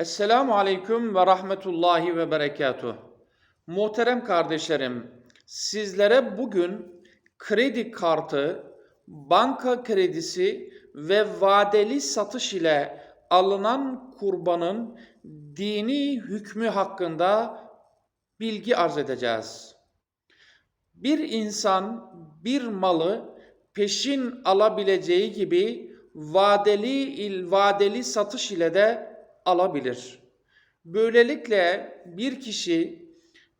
Esselamu Aleyküm ve Rahmetullahi ve Berekatuh. Muhterem kardeşlerim, sizlere bugün kredi kartı, banka kredisi ve vadeli satış ile alınan kurbanın dini hükmü hakkında bilgi arz edeceğiz. Bir insan bir malı peşin alabileceği gibi vadeli il vadeli satış ile de alabilir. Böylelikle bir kişi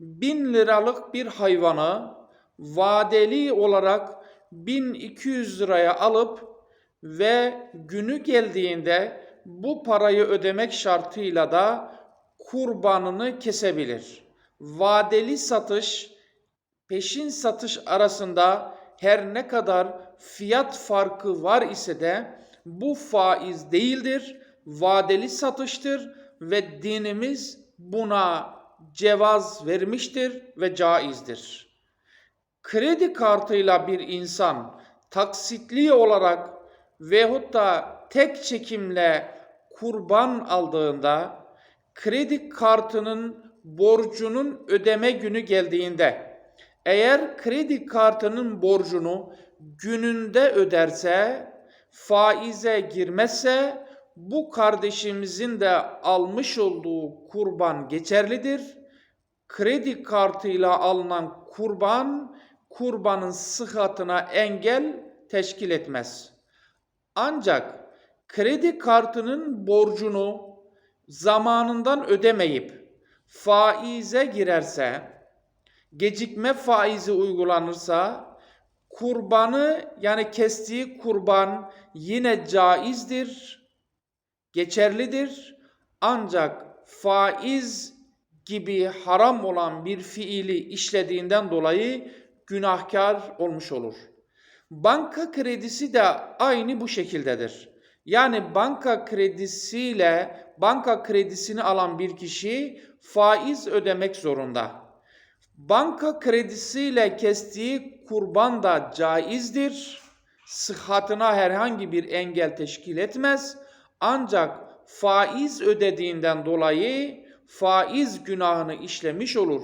bin liralık bir hayvanı vadeli olarak 1200 liraya alıp ve günü geldiğinde bu parayı ödemek şartıyla da kurbanını kesebilir. Vadeli satış peşin satış arasında her ne kadar fiyat farkı var ise de bu faiz değildir, vadeli satıştır ve dinimiz buna cevaz vermiştir ve caizdir. Kredi kartıyla bir insan taksitli olarak veyahut da tek çekimle kurban aldığında kredi kartının borcunun ödeme günü geldiğinde eğer kredi kartının borcunu gününde öderse, faize girmezse bu kardeşimizin de almış olduğu kurban geçerlidir. Kredi kartıyla alınan kurban kurbanın sıhhatına engel teşkil etmez. Ancak kredi kartının borcunu zamanından ödemeyip faize girerse, gecikme faizi uygulanırsa kurbanı yani kestiği kurban yine caizdir, geçerlidir. Ancak faiz gibi haram olan bir fiili işlediğinden dolayı günahkar olmuş olur. Banka kredisi de aynı bu şekildedir. Yani banka kredisiyle banka kredisini alan bir kişi faiz ödemek zorunda. Banka kredisiyle kestiği kurban da caizdir. Sıhhatına herhangi bir engel teşkil etmez. Ancak faiz ödediğinden dolayı faiz günahını işlemiş olur.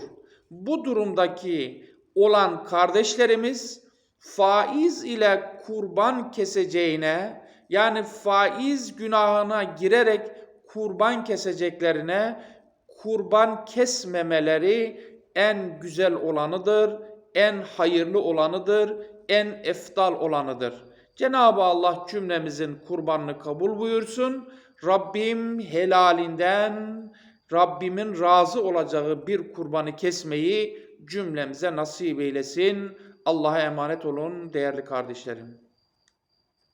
Bu durumdaki olan kardeşlerimiz faiz ile kurban keseceğine yani faiz günahına girerek kurban keseceklerine kurban kesmemeleri en güzel olanıdır, en hayırlı olanıdır, en eftal olanıdır. Cenab-ı Allah cümlemizin kurbanını kabul buyursun. Rabbim helalinden, Rabbimin razı olacağı bir kurbanı kesmeyi cümlemize nasip eylesin. Allah'a emanet olun değerli kardeşlerim.